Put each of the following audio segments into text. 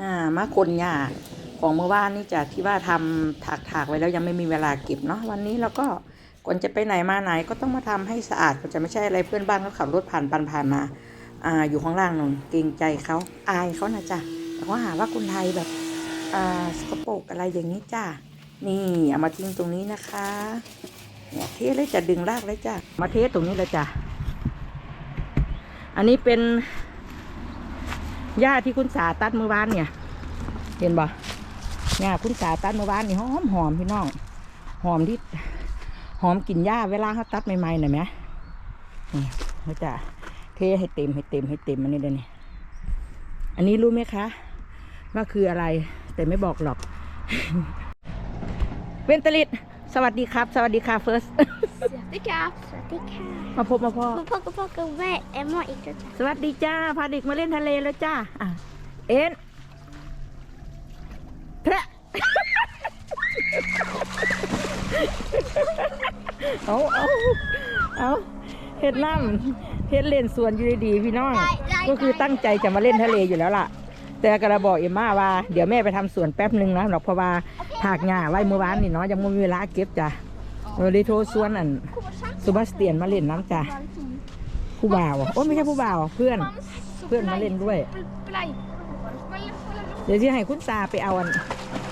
อ่ามาคนหญ้าของเมื่อวานนี่จากที่ว่าทำถากถากๆไว้แล้วยังไม่มีเวลาเก็บเนาะวันนี้เราก็ก่อนจะไปไหนมาไหนก็ต้องมาทำให้สะอาดก็จะไม่ใช่อะไรเพื่อนบ้านเขาขับรถผ่านปันผ่านมาอ่าอยู่ข้างล่างนนเกรงใจเขาอายเขานะจ๊ะแต่ว่าหาว่าคนไทยแบบอ่าสกปรกอะไรอย่างนี้จ้านี่เอามาทิ้งตรงนี้นะคะเนี่ยเทเลยจะดึงรากเลยจ้ะมาเทตรงนี้เลยจ้ะอันนี้เป็น หญ้าที่คุณสาตัดเมื่อวานเนี่ย เห็นบ่หญ้าคุณสาตัดเมื่อวานนี่หอมหอมพี่น้องหอมที่หอมกลิ่นหญ้าเวลาเขาตัดใหม่ๆหน่อยไหมนี่เขาจะเทให้เต็มให้เต็มให้เต็มอันนี้เลยนี่อันนี้รู้ไหมคะ ว่าคืออะไรแต่ไม่บอกหรอก เวนตลิตสวัสดีครับ สวัสดีค่ะเฟิร์ส สวัสดีครับสวัสดีค่ะมาพบมาพ่อมาพ่อกับพ่อกับแม่เอ็มมาอีกแล้วจ้ะสวัสดีจ้าพาเด็กมาเล่นทะเลแล้วจ้าอะเอ็นแพะเอาเอาเอาเฮ็ดน้ำเฮ็ดเล่นสวนอยู่ดีๆพี่น้องก็คือตั้งใจจะมาเล่นทะเลอยู่แล้วล่ะ แต่กระบอกเอ็มมาว่าเดี๋ยวแม่ไปทำสวนแป๊บหนึ่งนะหรอกเพราะว่าถากหญ้าไว้เมื่อวานนี่เนาะยังไม่มีเวลาเก็บจ้ะ เลยโทรสวนอันสุบัสเตียนมาเล่นน้ำจ้ะผู้บ่าวอะโอ้ไม่ใช่ผู้บ่าวเพื่อน เพื่อนมาเล่นด้วย เดี๋ยวที่ให้คุณตาไปเอาอัน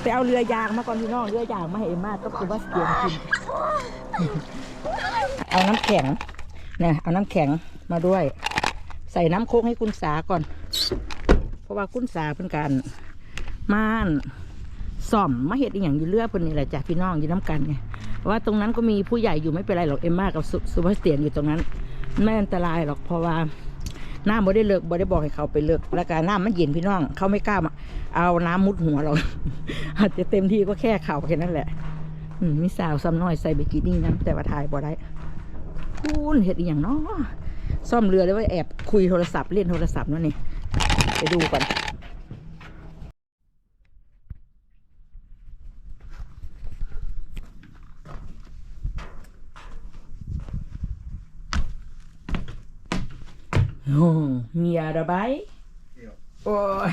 ไปเอาเรือยางมาก่อนพี่น้อง เรือยางมาให้เอ็มมาต้องสุบัสเตียนกิน เอาน้ำแข็งเนี่ยเอาน้ำแข็งมาด้วย ใส่น้ำโค้กให้คุณสาก่อน เพราะว่าคุณสาเป็นการม่านส่อมมาเห็ดอหย่างอยู่เรือเพิ่นนี่แหละจ้ะพี่น้องอยู่น้ำกันไง ว่าตรงนั้นก็มีผู้ใหญ่อยู่ไม่เป็นไรหรอกเอ็มมากับสุสุบัสเตียนอยู่ตรงนั้นไม่อันตรายหรอกเพราะว่าน้ำบ่ได้เลิกบ่ได้บอกให้เขาไปเลิกแล้วก็น้ำมันเย็นพี่น้อง เขาไม่กล้ามาเอาน้ำมุดหัวเราอาจจะเต็มที่ก็แค่เข่าแค่นั้นแหละมีสาวซ้ำน้อยใส่บิกินี่นะแต่ว่าถ่ายบ่ได้คุณเห็ดอย่างเนาะซ่อมเรือได้ว่าแอบคุยโทรศัพท์เล่นโทรศัพท์นั่นนี่ไปดูก่อน มีอะไรบายโอ้ย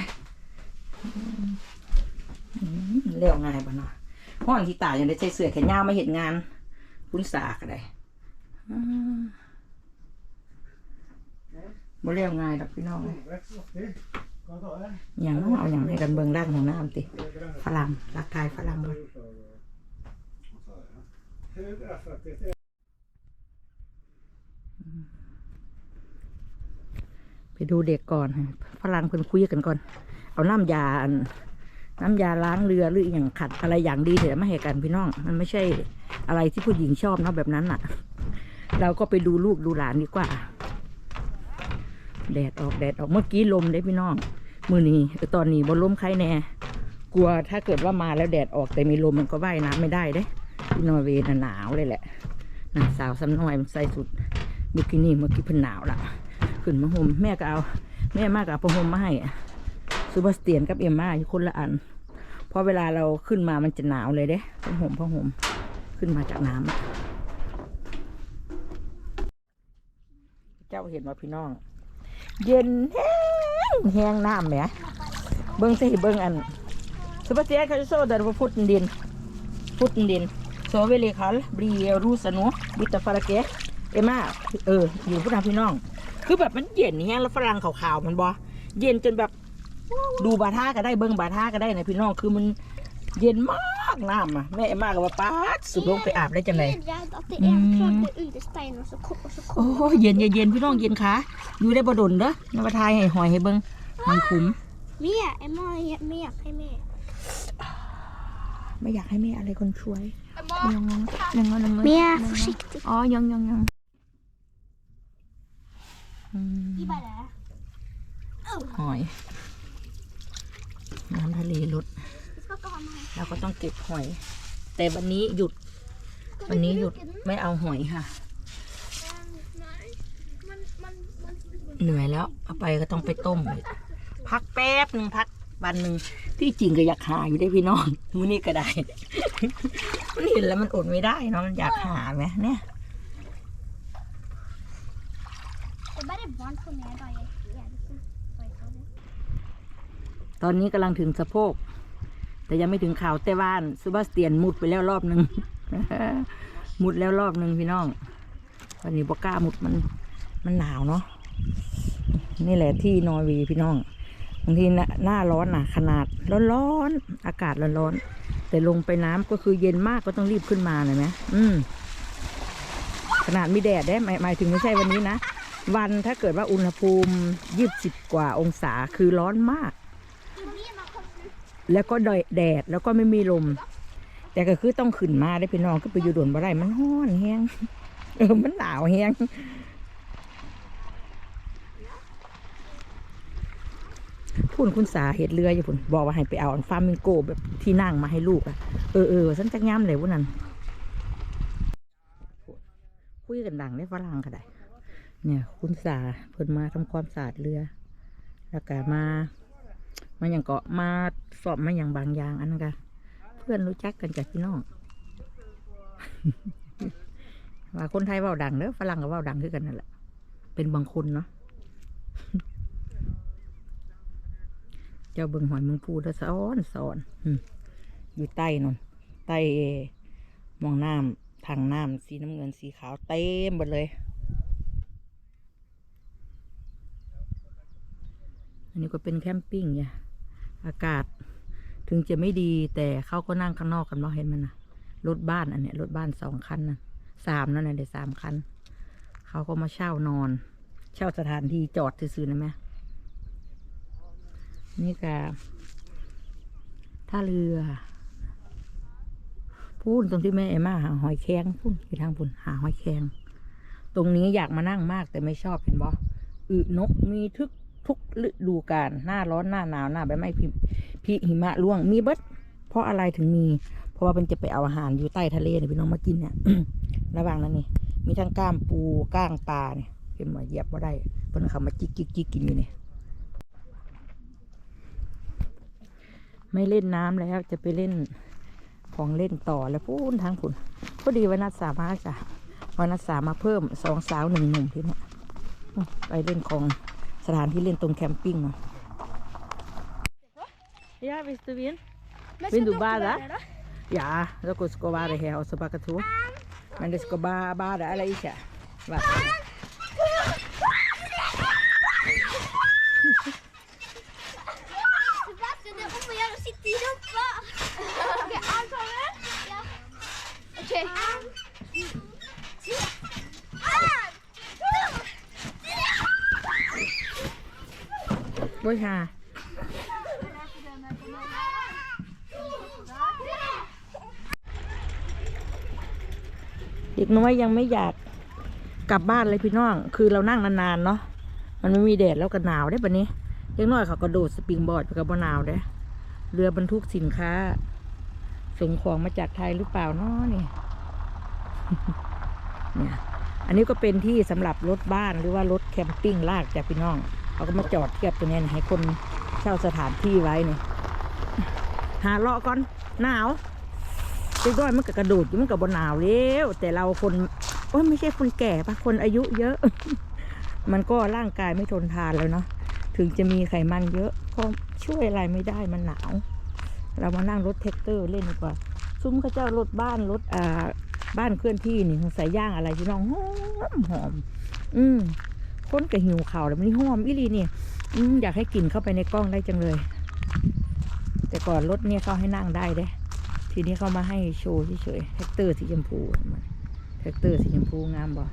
อืมเร็วงายปะเนาะห้อนที่ตายยังได้ใส่เสื้อแขนยาวมาเห็นงานคุณสากอะไรบ่เรียกง่ายดอกพี่น้องเลยอย่างน้องเอาอย่างให้กันเบิ่งร่างของน้ำติฝรั่งรักทายฝรั่งก่อนไป ดูเด็กก่อนให้ฝรั่งเพิ่นคุยกันก่อน เอาน้ำยาน้ำยาล้างเรือหรืออย่างขัดอะไรอย่างดีเดี๋ยวมาให้กันพี่น้อง มันไม่ใช่อะไรที่ผู้หญิงชอบเนาะแบบนั้นอะเราก็ไปดูลูกดูหลานดีกว่า แดดออกแดดออกเมื่อกี้ลมได้พี่น้องมือนี้ตอนนี้บนลมใครแน่กลัวถ้าเกิดว่ามาแล้วแดดออกแต่มีลมมันก็ว่ายน้ำไม่ได้เด้ที่นอร์เวย์น่ะหนาวเลยแหละนะสาวซ้ำน้อยมันใส่สุดบิกินี่เมื่อกี้เพิ่นหนาวละ ขึ้นมาห่มแม่ก็เอา แม่มากกับผ้าห่มมาให้ซูบาสเตียนกับเอ็มมาอยู่คนละอันเพราะเวลาเราขึ้นมามันจะหนาวเลยเด้ผ้าห่มผ้าห่มขึ้นมาจากน้ำเจ้าเห็นว่าพี่น้อง เย็นแห้งแห้งน้ำแหมเบิ้งสิเบิ้งอันสุภาษิตเขาจะโซ่เดินพุทธดิน พุทธดินโซเวลีคัลบรีรูสนุบิตาฟาราเกเอมมาเอออยู่พุทธพี่น้อง คือแบบมันเย็นแห้งแล้วฝรั่งขาวๆมันบอเย็นจนแบบดูบาท่าก็ได้เบิ้งบาท่าก็ได้นะพี่น้องคือมันเย็นมากน้ำอะแม่เอ็มมากับว่าป้าดสุดลงไปอาบได้จังไง Ja, att det är klart det är under steinen och så kom och så โอ้ยเย็นเย็นเย็นพี่น้องเย็นขาอยู่ได้บ่ดนเด้อนำมาทายให้หอยให้เบิ้งมันคุ้ม Mia, Emma, Mia, hej med. ไม่อยากให้แม่อะไรคนช่วยยังยังยังยัง Mia, försiktigt. อ๋อยังยังยัง อืม Vi bara... หอย น้ำทะเลลด Vi ska åka hem här. เราก็ต้องเก็บหอย แต่วันนี้หยุด วันนี้หยุดไม่เอาหอยค่ะ Nej, men, men, men... เหนื่อยแล้ว เอาไปก็ต้องไปต้มอีกพักแป๊บหนึ่งพักวันหนึ่งที่จริงก็อยากหาอยู่ได้พี่น้องมื้อนี้ก็ได้มันเห็นแล้วมันอดไม่ได้เนาะมันอยากหาไหมเนี่ย Det är bara varmt på ner bara. ตอนนี้กำลังถึงสะโพก แต่ยังไม่ถึงข่าวแต่ว่านซูบาสเตียนมุดไปแล้วรอบหนึ่ง มุดแล้วรอบหนึ่งพี่น้องวันนี้บอกล้ามุดมันมันหนาวเนาะนี่แหละที่นอร์เวย์พี่น้องบางทีหน้าหน้าร้อนน่ะ ขนาดร้อนๆอากาศร้อนๆแต่ลงไปน้ำก็คือเย็นมากก็ต้องรีบขึ้นมาเลยไหมอืมขนาดมีแดดได้หมายหมายถึงไม่ใช่วันนี้นะ วันถ้าเกิดว่าอุณหภูมิยี่สิบกว่าองศาคือร้อนมาก แล้วก็แดดแล้วก็ไม่มีลม แต่ก็คือต้องขึ้นมาได้พี่น้องก็ไปอยู่โดนบ่ได้มันห้อนแห้งเออมันหนาวแห้งพุ่นคุณสาเห็ดเรืออยู่พุ่นบอกว่าให้ไปเอาอันฟามิงโกแบบที่นั่งมาให้ลูกอะเออเออฉันจะย้ำเลยวันนั้นคุยกันดังได้ฝรั่งก็ได้ เนี่ยคุณสาเพิ่นมาทำความสะอาดเรือ แล้วก็มา มาอย่างเกาะมาสอบมาอย่างบางอย่างอันนั้นก็เพื่อนรู้จักกันจากพี่น้องว่าคนไทยเว่าดังเด้อฝรั่งก็เว่าดังคือกันนั่นแหละ เป็นบางคนเนาะเจ้าเบิงหอยมึงพูดสอนสอนอืมอยู่ใต้นนใต้มองน้ำทางน้ำสีน้ำเงินสีขาวเต็มหมดเลย นนี้ก็เป็นแคมปิ้งเนี่ยอากาศถึงจะไม่ดีแต่เขาก็นั่งข้างนอกกันเนาะเห็นมันนะรถบ้านอันเนี้ยรถบ้านสองคันนะสามนั่นน่ะเดี๋ยวสามคันเขาก็มาเช่านอน เช่าสถานที่จอดซื้อๆนะแม่นี่ก็ท่าเรือพูนตรงที่แม่เอมมาหาหอยแครงพูนอยู่ทางพูนหาหอยแครงตรงนี้อยากมานั่งมากแต่ไม่ชอบเห็นบ่อึนกมีทุก ทุกฤดูกาลหน้าร้อนหน้าหนาวหน้าใบไม้พิพิหิมะร่วงมีเบิดเพราะอะไรถึงมี เพราะว่ามันจะไปเอาอาหารอยู่ใต้ทะเลเนี่ยพี่น้องมากินเนี่ยระหว่างนั้นนี่มีทั้งก้ามปูก้างปลาเนี่ยเห็นว่าเหยียบว่าได้เพิ่นเขามาจิกจิกจิกกินอยู่เนี่ยไม่เล่นน้ำแล้วจะไปเล่นของเล่นต่อแล้วพูนทางผุนพอดีวันนัดสามาจ้ะวันนัดสามมาเพิ่มสองสาวหนึ่งหนุ่มที่นี่ไปเล่นของ สถานที่เล่นตรงแคมปิ้งเนาะยาวิสตูวิน Vill du bada? Ja, dere skal være her og så begge to. Men det skal bare bade to, Oi, her. เด็กน้อยยังไม่อยากกลับบ้านเลยพี่น้อง คือเรานั่งนานๆเนาะ มันไม่มีแดดแล้วก็หนาวได้ปะนี้เด็กน้อยเขาก็โดดสปริงบอร์ดไปกับหนาวเด้ เรือบรรทุกสินค้า ส่งของมาจากไทยหรือเปล่าเนาะนี่ เนี่ย อันนี้ก็เป็นที่สำหรับรถบ้านหรือว่ารถแคมปิ้งลากจากพี่น้อง เขาก็มาจอดเทียบตรงนี้นให้คนเช่าสถานที่ไว้เนี่ยหาเลาะก่อนหนาวเด็กน้อยมันก็กระโดดมันกับบนหนาวแล้วแต่เราคนโอ้ไม่ใช่คนแก่ปะคนอายุเยอะ มันก็ร่างกายไม่ทนทานแล้วเนาะถึงจะมีไขมันเยอะก็ช่วยอะไรไม่ได้มันหนาว เรามานั่งรถแท็กเตอร์เล่นดีกว่า ซุ้มข้าเจ้ารถบ้านรถอ่าบ้านเคลื่อนที่นี่ใส่ย่างอะไรพี่น้องหอมหอม อืม คนกับหิวข่าวแล้วมันหอมอีลีเนี่ยอือยากให้กลิ่นเข้าไปในกล้องได้จังเลย แต่ก่อนรถเนี่ยเขาให้นั่งได้เด้ ทีนี้เขามาให้โชว์เฉยๆแท็กเตอร์สีชมพูแท็กเตอร์สีชมพูงามบ่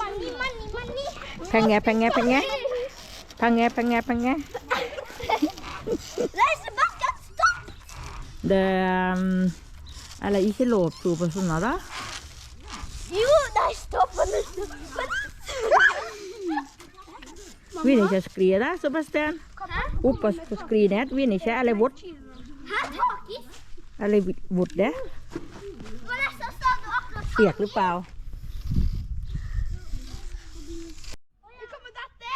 Money, money, money. แพงแงแพงแงแพงแงแพงแงแพงแงแพงแง Let's Det um, Eller ikke lovtro personer, da. Jo, nei, stopp! Men, men. Vil ikke skli da, Sebastian. Hæ? Opp på på skrinet. Vil ikke, eller bort. Hæ, tak i? Eller bort det. Vanessa sa du akkurat เปียกหรือเปล่า Du kommer dette!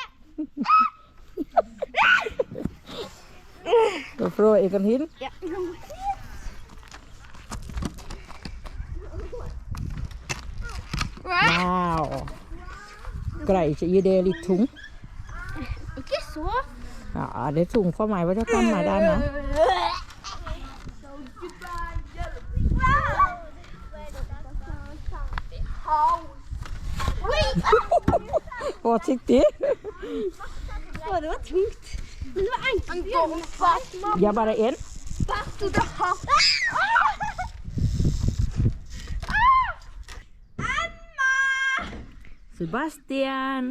Då får jeg kan hin. Ja. Wauw. Grijtje, je deed die toen. Ikke så. Ja, det er tung for meg. Hva kan meg der med? Forsiktig. Å, det var tungt. Men det var enkelt. Jeg bare en. Bart og det har... Emma! Sebastian.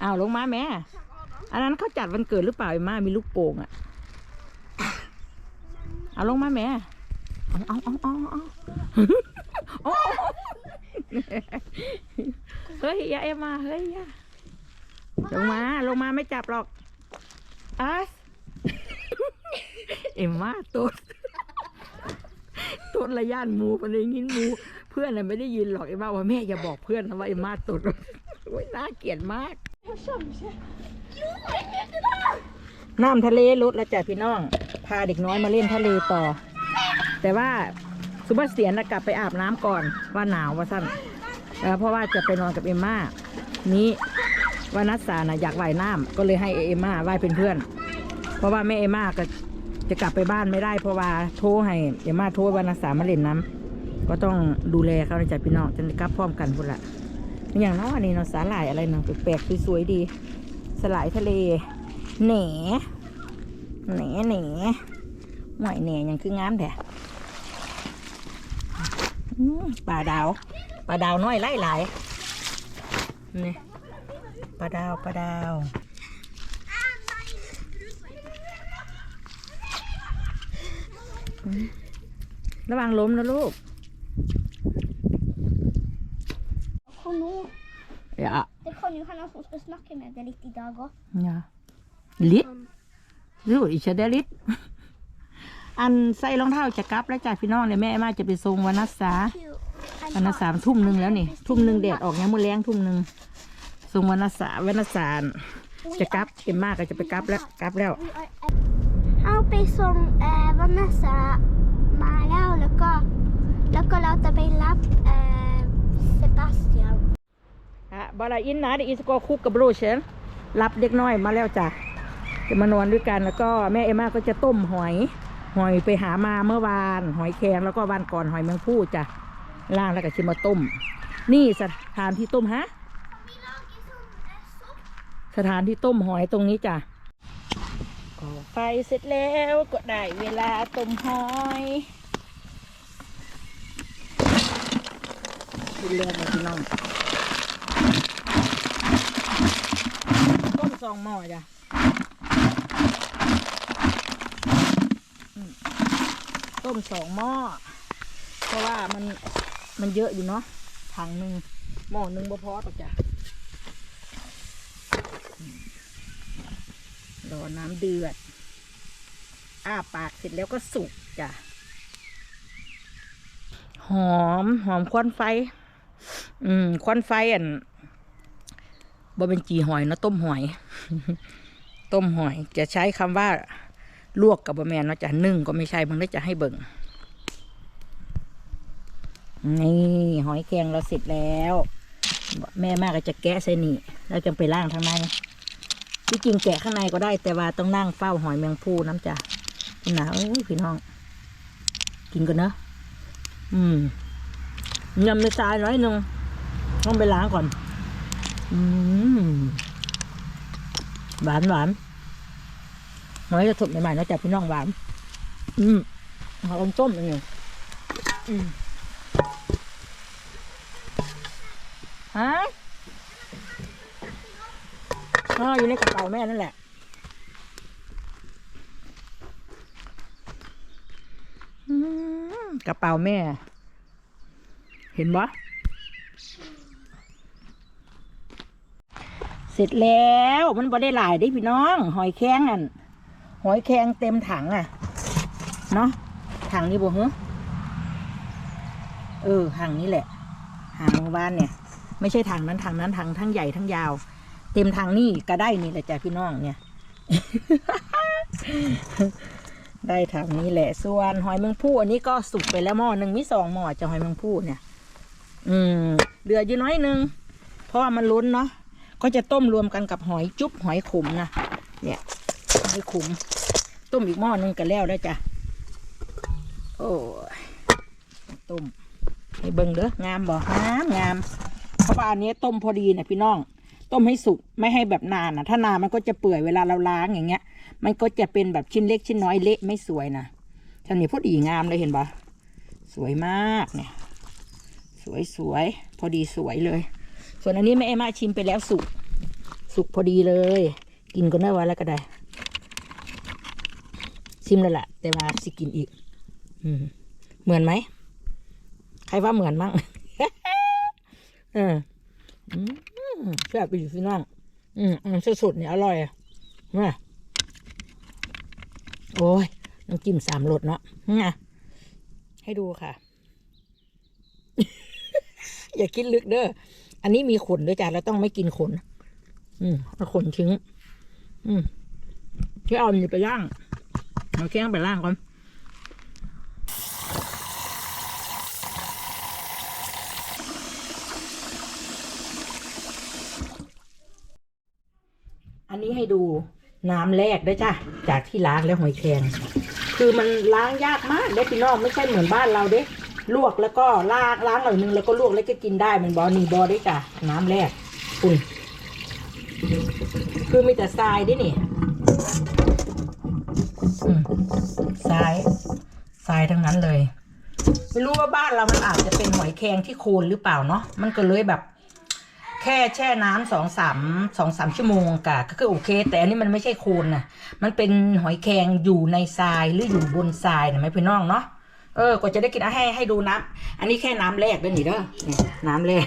เอาลงมาแม่ อันนั้นเขาจัดวันเกิดหรือเปล่าไอ้มามีลูกโป่งอะเอาลงมาแม่ เอาเอาเอาเอาเอา เอาเฮ้ยอย่าเอ็มมาเฮ้ยอย่าลงมาลงมาไม่จับหรอกอัสเอ็มมาตัวตัวระยานหมูมันเลยยินหมูเพื่อนน่ะไม่ได้ยินหรอกเอ็มมาว่าแม่อย่าบอกเพื่อนนะว่าเอ็มมาตดโอ้ยน่าเกลียดมากน้ำทะเลลดแล้วจ้ะพี่น้อง พาเด็กน้อยมาเล่นทะเลต่อ แต่ว่าสุภาพเสียนน่ะกลับไปอาบน้ำก่อนว่าหนาวว่าสั้น เออเพราะว่าจะไปนอนกับเอมม่านี้ว่านัดสาน่ะอยากว่ายน้ำก็เลยให้เอมม่าว่ายเป็นเพื่อน เพราะว่าแม่เอมม่าก็จะกลับไปบ้านไม่ได้ เพราะว่าโทรให้เอมม่าโทรว่านัดสามาเล่นน้ำก็ต้องดูแลเขาในะจ๊ะพี่น้องจะได้กลับพร้อมกันพุ่นละอย่างน้อยอันนี้เนาะสาหร่ายอะไรเนาะแปลกๆสวยๆดีสลายทะเลแหนแหนแหนหน่อยแหนยังคืองามแท้ปลาดาว ปลาดาวน้อยไล่หลายนี่ปลาดาวปลาดาวอืมระวังล้มนะลูก Kom nå. อย่า Det kan jo hende hun skal snakke med deg litt i dag òg. อย่าลิดรู้อีกเชเดลิดอันใส่รองเท้าจะกลับแล้วจ้ะพี่น้องเลยแม่มาจะไปส่งวันนัสสา วันนัสสามทุ่มหนึ่งแล้วนี่ ทุ่มหนึ่งแดดออกยังมือแรงทุ่มหนึ่งส่งวันนัสสาวันนัสสารจะกลับเอ็มมากก็จะไปกลับแล้วกลับแล้วเอาไปส่งเอ่อวันนัสสามาแล้วแล้วก็ แล้วก็เราจะไปรับเอ่อเซบาสเตียนอะบาลาอินนะเดอิสโกคุกกับบรูเชนรับเด็กน้อยมาแล้วจ้ะจะมานอนด้วยกันแล้วก็แม่เอ็มมาก็จะต้มหอย หอยไปหามาเมื่อวาน หอยแครงแล้วก็วันก่อนหอยแมงผู้จ้ะ ล่างแล้วก็ชิมมาต้ม นี่สถานที่ต้มฮะสถานที่ต้มหอยตรงนี้จ้ะก่อไฟเสร็จแล้วก็ได้เวลาต้มหอยดูเรื่องมาพี่น้องต้มสองหม้อจ้ะอืมต้มสองหม้อเพราะว่ามัน มันเยอะอยู่เนาะถังหนึ่งหม้อหนึ่งบ่พอตอกจ้ะรอน้ำเดือด อ้าปากเสร็จแล้วก็สุกจ้ะ หอมหอมควันไฟ อืมควันไฟอันบ่เป็นจีหอยเนาะต้มหอย ต้มหอย จะใช้คำว่าลวกกับบะแมนเนาะจะนึ่งก็ไม่ใช่มันก็จะให้เบิ่ง นี่หอยแครงเราเสร็จแล้ว แม่มากก็จะแกะใส่นี่แล้วจะไปล่างทางในที่จริงแกะข้างในก็ได้แต่ว่าต้องนั่งเฝ้าหอยแมงภูน้ำจ้ะหนาวพี่น้อง กินกันเนอะอืมยำในทรายน้อยหนึงต้องไปล้างก่อน อืมหวานหวานน้อยจะสดใหม่ๆนะจ๊ะพี่น้องหวาน อืมเอาต้มต้มอย่างเงี้ยอืม ฮะอ๋ออยู่ในกระเป๋าแม่นั่นแหละกระเป๋าแม่ เห็นบ่เสร็จแล้วมันบ่ได้หลายเดิพี่น้อง หอยแครงอะหอยแครงเต็มถังอะ เนาะถังนี้บ่เหรอเออถังนี้แหละหางเมื่อวานเนี่ย ไม่ใช่ทางนั้นทางนั้นทางทั้งใหญ่ทั้งยาว เต็มทางนี่ก็ได้นี่แหละจ้ะพี่น้องเนี่ย ได้ทางนี้แหละ ส่วนหอยแมงผู้อันนี้ก็สุกไปแล้วหม้อหนึ่งมีสองหม้อจะหอยแมงผู้เนี่ย อืมเหลืออยู่น้อยหนึ่งเพราะว่ามันล้นเนาะก็จะต้มรวมกันกับหอยจุ๊บหอยขมนะเนี่ยหอยขมต้มอีกหม้อหนึงกันแล้วได้วจ้ะโอ้ยต้มให้เบิ่งเด้องามบ่งามงาม เพราะว่าอันนี้ต้มพอดีนะพี่น้อง ต้มให้สุกไม่ให้แบบนานนะถ้านานมันก็จะเปื่อยเวลาเราล้างอย่างเงี้ย มันก็จะเป็นแบบชิ้นเล็กชิ้นน้อยเละไม่สวยนะท่านนี้พอดีงามเลยเห็นปะสวยมากเนี่ย สวยสวยพอดีสวยเลย ส่วนอันนี้แม่เอมาชิมไปแล้วสุกสุกพอดีเลย กินก็ได้วันแล้วก็ได้ ชิมแล้วล่ะ แต่ว่าสิกินอีก อืมเหมือนไหม ใครว่าเหมือนมั่ง เออแซ่บไปอยู่พี่น้อง อืมอันสุดๆเนี่ยอร่อยอะมาโอ้ยน้ำจิ้มสามรสเนาะนี่ให้ดูค่ะ อย่าคิดลึกเด้อ อันนี้มีขนด้วยจ้ะเราต้องไม่กินขน อืมเอขนทิ้ง อืมที่เอาไปย่าง เอาแข้งไปล่างก่อนนี้ให้ดูน้ำ แรกด้วยจ้ะจากที่ล้างแล้วหอยแครงคือมันล้างยากมากเด้พี่น้องไม่ใช่เหมือนบ้านเราเด้ลวกแล้วก็ล้างล้างหน่อยนึงแล้วก็ลวกแล้วก็กินได้มันบอนี่บอได้จ้ะน้ำแรกคุณคือมีแต่ทรายด้วยนี่อืมทรายทรายทั้งนั้นเลย ไม่รู้ว่าบ้านเรามันอาจจะเป็นหอยแครงที่โคลนหรือเปล่าเนาะมันก็เลยแบบ แค่แช่น้ำสองสามสองสามชั่วโมงกะก็คือโอเค แต่อันนี้มันไม่ใช่โคลนนะมันเป็นหอยแครงอยู่ในทรายหรืออยู่บนทรายนะไม่พี่น้องเนาะเออกว่าจะได้กินอะให้ให้ดูน้ำอันนี้แค่น้ำแรกเด้อนี่เด้อนี่น้ำแรก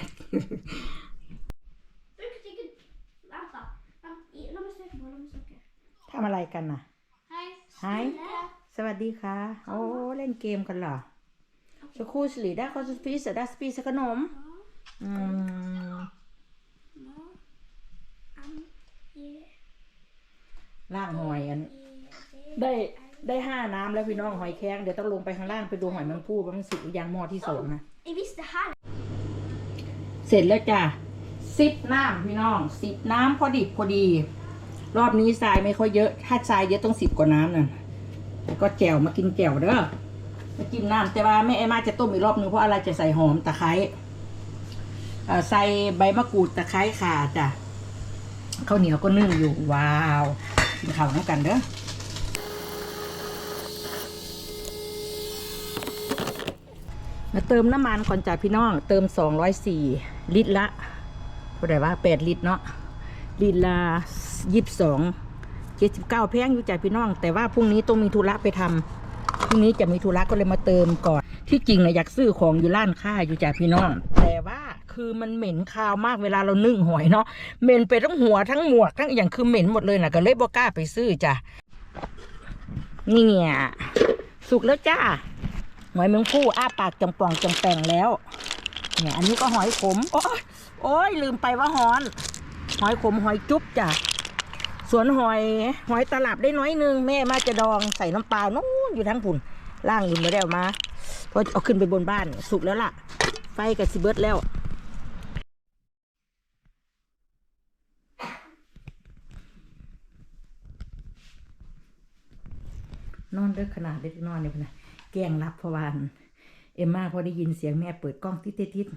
Vänta. Vänta. Låt mig söka på, låt mig söka. ทำอะไรกันน่ะ Hej. Hej. สวัสดีค่ะ โอ้ เล่นเกมกันเหรอสคูสลีได้คอนสปีสได้สปีสขนม อืม ล่างหอยอัน ได้ได้ห้าน้ำแล้วพี่น้องหอยแครงเดี๋ยวต้องลงไปข้างล่างไปดูหอยแมงผู้ว่ามันสุกหรือยังหม้อที่สองนะ เสร็จแล้วจ้ะสิบน้ำพี่น้องสิบน้ำพอดิบพอดี รอบนี้ทรายไม่ค่อยเยอะ ถ้าทรายเยอะต้องสิบกว่าน้ำนั่นแล้วก็แจ่วมากินแจ่วเด้อมากินน้ำแต่ว่าแม่เอมาจะต้มอีกรอบนึงเพราะอะไรจะใส่หอมตะไคร่ใส่ใบมะกรูดตะไคร้ข่าจ้ะ ข้าวเหนียวก็นึ่งอยู่ว้าวกินข้าวน้ำกันเด้อมาเติมน้ำมันก่อนจ้ะพี่น้อง เติม 204 ลิตรละเท่าไหร่ว่า 8 ลิตรเนาะลิตรละ22 79แพงอยู่จ้ะพี่น้อง แต่ว่าพรุ่งนี้ต้องมีธุระไปทำพรุ่งนี้จะมีธุระก็เลยมาเติมก่อน ที่จริงนะอยากซื้อของอยู่ร้านค้าอยู่จ้ะพี่น้อง คือมันเหม็นคาวมากเวลาเรานึ่งหอยเนาะเหม็นไปทั้งหัวทั้งหมวกทั้งอย่างคือเหม็นหมดเลยนะก็เลยบ่กล้าไปซื้อจ้ะนี่เนี่ยสุกแล้วจ้าหอยแมงผู้อ้าปากจังป่องจังแปงแล้ว เนี่ยอันนี้ก็หอยขมโอ้ยโอ้ยลืมไปว่าหอน หอยขมหอยจุ๊บจ้ะสวนหอยหอยตลับได้น้อยนึงแม่มาจะดองใส่น้ำปลานู้นอยู่ทั้งผุนล่างอยู่ไม่ได้เอามาเพราะเอาขึ้นไปบนบ้านสุกแล้วล่ะ ไฟกับสิเบิร์ดแล้ว นอนเด้อขนาดเด็กนอนเนี่ยพะนะแกล้งรับพวานเอ็มมาพอได้ยินเสียงแม่เปิดกล้องติดติดติด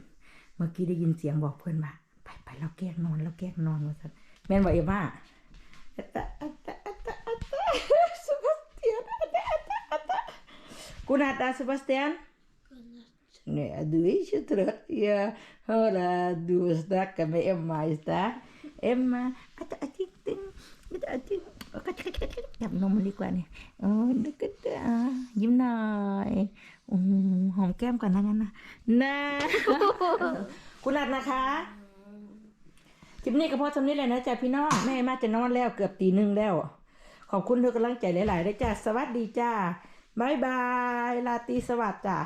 เมื่อกี้ได้ยินเสียงบอกเพื่อนว่าไปไปเราแกล้งนอนเราแกล้งนอนว่าสันแม่บอกเอ็มมาอัตตะอัตตะอัตตะอัตตะสบาสเตียนอัตตะอัตตะอัตตะกูนาดาสบาสเตียน Nee, du är ju trött. Jag hör att du snackar med Emma istället. Emma, att att att att att จับนมมันดีกว่านี่โอ้ดูกันจ้ายิ้มหน่อยโอ้หอมแก้มก่อนนะงั้นนะนะคุณลัดนะคะคลิปนี้ก็พอสำนี้เลยนะจ๊ะพี่น้องแม่มาจะนอนแล้วเกือบตีหนึ่งแล้ว ขอบคุณทุกกำลังใจหลายๆได้จ้าสวัสดีจ้าบายบายลาตีสวัสดิ์จ้า